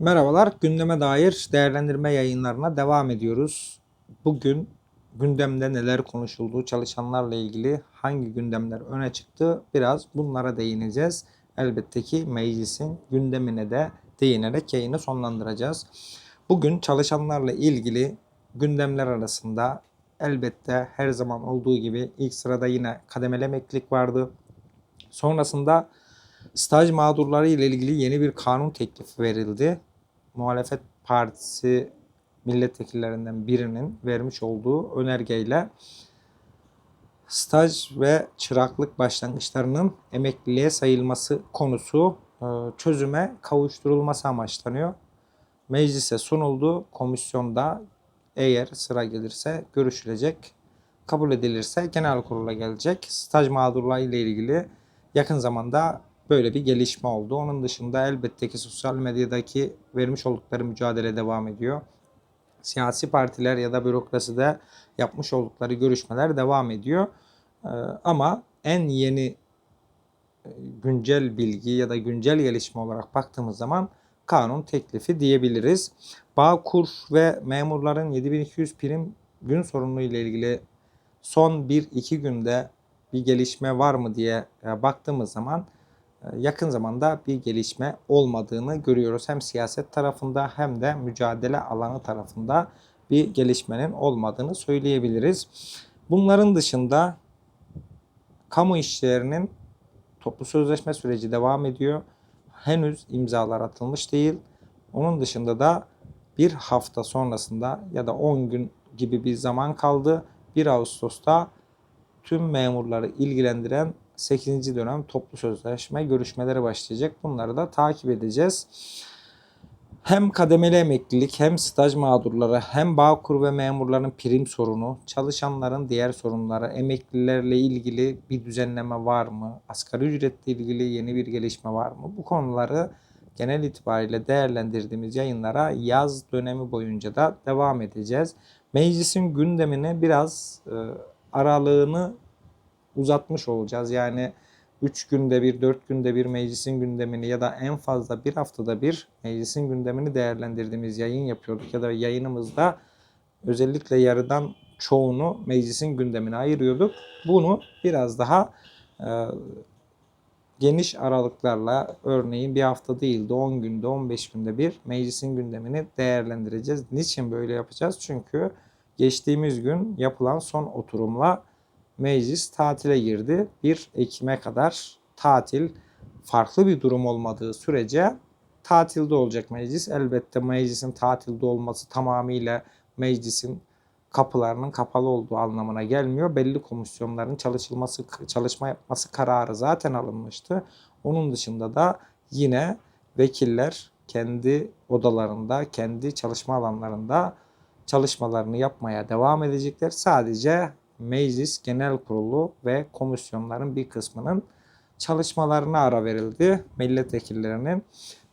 Merhabalar, gündeme dair değerlendirme yayınlarına devam ediyoruz. Bugün gündemde neler konuşuldu, çalışanlarla ilgili hangi gündemler öne çıktı biraz bunlara değineceğiz. Elbette ki meclisin gündemine de değinerek yayını sonlandıracağız. Bugün çalışanlarla ilgili gündemler arasında elbette her zaman olduğu gibi ilk sırada yine kademeli emeklilik vardı. Sonrasında staj mağdurları ile ilgili yeni bir kanun teklifi verildi. Muhalefet Partisi milletvekillerinden birinin vermiş olduğu önergeyle staj ve çıraklık başlangıçlarının emekliliğe sayılması konusu e, çözüme kavuşturulması amaçlanıyor. Meclise sunuldu. Komisyonda eğer sıra gelirse görüşülecek. Kabul edilirse genel kurula gelecek. Staj mağdurları ile ilgili yakın zamanda böyle bir gelişme oldu. Onun dışında elbette ki sosyal medyadaki vermiş oldukları mücadele devam ediyor. Siyasi partiler ya da bürokraside yapmış oldukları görüşmeler devam ediyor. Ee, ama en yeni e, güncel bilgi ya da güncel gelişme olarak baktığımız zaman kanun teklifi diyebiliriz. Bağkur ve memurların 7200 prim gün sorunu ile ilgili son 1-2 günde bir gelişme var mı diye e, baktığımız zaman yakın zamanda bir gelişme olmadığını görüyoruz. Hem siyaset tarafında hem de mücadele alanı tarafında bir gelişmenin olmadığını söyleyebiliriz. Bunların dışında kamu işçilerinin toplu sözleşme süreci devam ediyor. Henüz imzalar atılmış değil. Onun dışında da bir hafta sonrasında ya da 10 gün gibi bir zaman kaldı. 1 Ağustos'ta tüm memurları ilgilendiren 8. dönem toplu sözleşme görüşmeleri başlayacak. Bunları da takip edeceğiz. Hem kademeli emeklilik hem staj mağdurları hem Bağkur ve memurların prim sorunu, çalışanların diğer sorunları, emeklilerle ilgili bir düzenleme var mı? Asgari ücretle ilgili yeni bir gelişme var mı? Bu konuları genel itibariyle değerlendirdiğimiz yayınlara yaz dönemi boyunca da devam edeceğiz. Meclisin gündemini biraz e, aralığını uzatmış olacağız. Yani 3 günde bir, 4 günde bir meclisin gündemini ya da en fazla bir haftada bir meclisin gündemini değerlendirdiğimiz yayın yapıyorduk. Ya da yayınımızda özellikle yarıdan çoğunu meclisin gündemine ayırıyorduk. Bunu biraz daha e, geniş aralıklarla örneğin bir hafta değil de 10 günde 15 günde bir meclisin gündemini değerlendireceğiz. Niçin böyle yapacağız? Çünkü geçtiğimiz gün yapılan son oturumla meclis tatile girdi. 1 Ekim'e kadar tatil farklı bir durum olmadığı sürece tatilde olacak meclis. Elbette meclisin tatilde olması tamamıyla meclisin kapılarının kapalı olduğu anlamına gelmiyor. Belli komisyonların çalışılması, çalışma yapması kararı zaten alınmıştı. Onun dışında da yine vekiller kendi odalarında, kendi çalışma alanlarında çalışmalarını yapmaya devam edecekler. Sadece Meclis Genel Kurulu ve komisyonların bir kısmının çalışmalarına ara verildi. Milletvekillerinin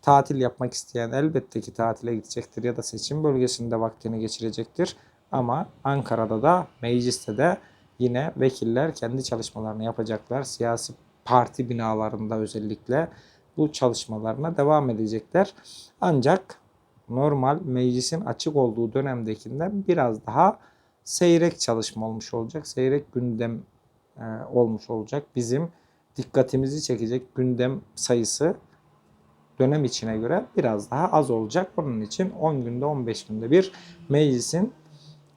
tatil yapmak isteyen elbette ki tatile gidecektir ya da seçim bölgesinde vaktini geçirecektir. Ama Ankara'da da mecliste de yine vekiller kendi çalışmalarını yapacaklar. Siyasi parti binalarında özellikle bu çalışmalarına devam edecekler. Ancak normal meclisin açık olduğu dönemdekinden biraz daha seyrek çalışma olmuş olacak. Seyrek gündem e, olmuş olacak. Bizim dikkatimizi çekecek gündem sayısı dönem içine göre biraz daha az olacak. Bunun için 10 günde 15 günde bir meclisin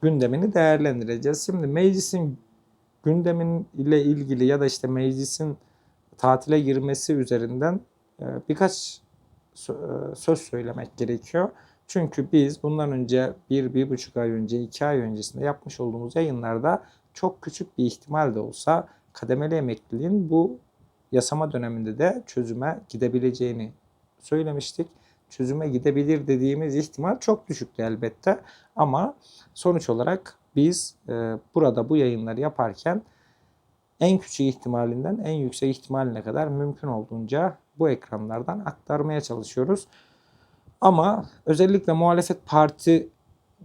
gündemini değerlendireceğiz. Şimdi meclisin gündemin ile ilgili ya da işte meclisin tatile girmesi üzerinden e, birkaç e, söz söylemek gerekiyor. Çünkü biz bundan önce bir, bir buçuk ay önce, iki ay öncesinde yapmış olduğumuz yayınlarda çok küçük bir ihtimal de olsa kademeli emekliliğin bu yasama döneminde de çözüme gidebileceğini söylemiştik. Çözüme gidebilir dediğimiz ihtimal çok düşüktü elbette. Ama sonuç olarak biz e, burada bu yayınları yaparken en küçük ihtimalinden en yüksek ihtimaline kadar mümkün olduğunca bu ekranlardan aktarmaya çalışıyoruz. Ama özellikle muhalefet parti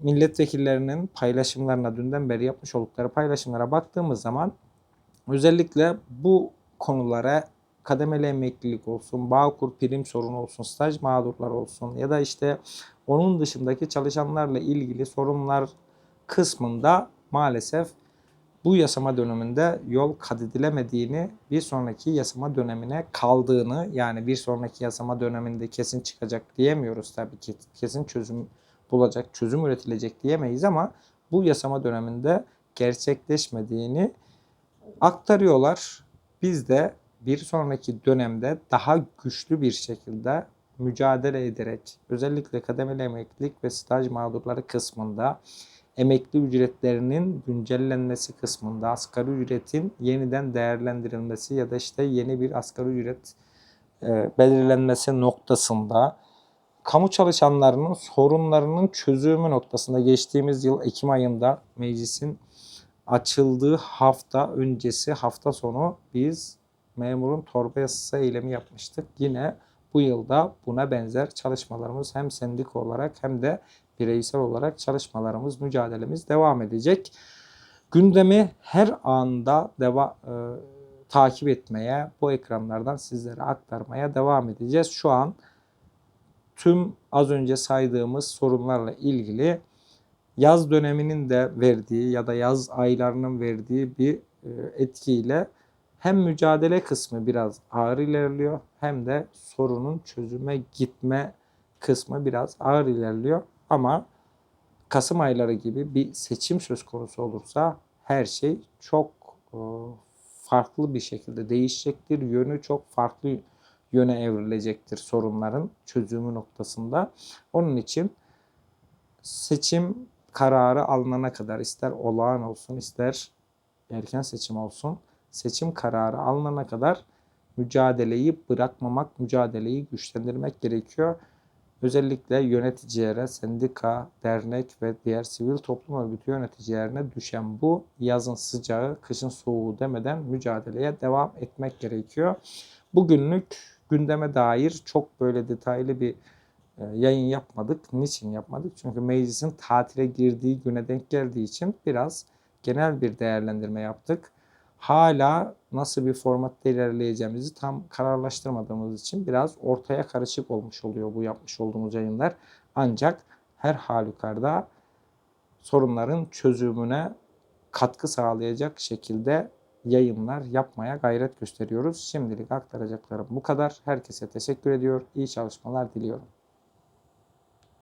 milletvekillerinin paylaşımlarına dünden beri yapmış oldukları paylaşımlara baktığımız zaman özellikle bu konulara kademeli emeklilik olsun, Bağkur prim sorunu olsun, staj mağdurları olsun ya da işte onun dışındaki çalışanlarla ilgili sorunlar kısmında maalesef bu yasama döneminde yol kat edilemediğini, bir sonraki yasama dönemine kaldığını yani bir sonraki yasama döneminde kesin çıkacak diyemiyoruz tabii ki. Kesin çözüm bulacak, çözüm üretilecek diyemeyiz ama bu yasama döneminde gerçekleşmediğini aktarıyorlar. Biz de bir sonraki dönemde daha güçlü bir şekilde mücadele ederek özellikle kademeli emeklilik ve staj mağdurları kısmında emekli ücretlerinin güncellenmesi kısmında asgari ücretin yeniden değerlendirilmesi ya da işte yeni bir asgari ücret e, belirlenmesi noktasında kamu çalışanlarının sorunlarının çözümü noktasında geçtiğimiz yıl Ekim ayında meclisin açıldığı hafta öncesi hafta sonu biz memurun torba yasası eylemi yapmıştık. Yine bu yılda buna benzer çalışmalarımız hem sendik olarak hem de bireysel olarak çalışmalarımız, mücadelemiz devam edecek. Gündemi her anda deva, e, takip etmeye, bu ekranlardan sizlere aktarmaya devam edeceğiz. Şu an tüm az önce saydığımız sorunlarla ilgili yaz döneminin de verdiği ya da yaz aylarının verdiği bir e, etkiyle hem mücadele kısmı biraz ağır ilerliyor hem de sorunun çözüme gitme kısmı biraz ağır ilerliyor. Ama Kasım ayları gibi bir seçim söz konusu olursa her şey çok e, farklı bir şekilde değişecektir. Yönü çok farklı yöne evrilecektir sorunların çözümü noktasında. Onun için seçim kararı alınana kadar ister olağan olsun ister erken seçim olsun seçim kararı alınana kadar mücadeleyi bırakmamak, mücadeleyi güçlendirmek gerekiyor. Özellikle yöneticilere, sendika, dernek ve diğer sivil toplum örgütü yöneticilerine düşen bu yazın sıcağı, kışın soğuğu demeden mücadeleye devam etmek gerekiyor. Bugünlük gündeme dair çok böyle detaylı bir e, yayın yapmadık. Niçin yapmadık? Çünkü meclisin tatile girdiği güne denk geldiği için biraz genel bir değerlendirme yaptık. Hala nasıl bir formatta ilerleyeceğimizi tam kararlaştırmadığımız için biraz ortaya karışık olmuş oluyor bu yapmış olduğumuz yayınlar. Ancak her halükarda sorunların çözümüne katkı sağlayacak şekilde yayınlar yapmaya gayret gösteriyoruz. Şimdilik aktaracaklarım bu kadar. Herkese teşekkür ediyor. İyi çalışmalar diliyorum.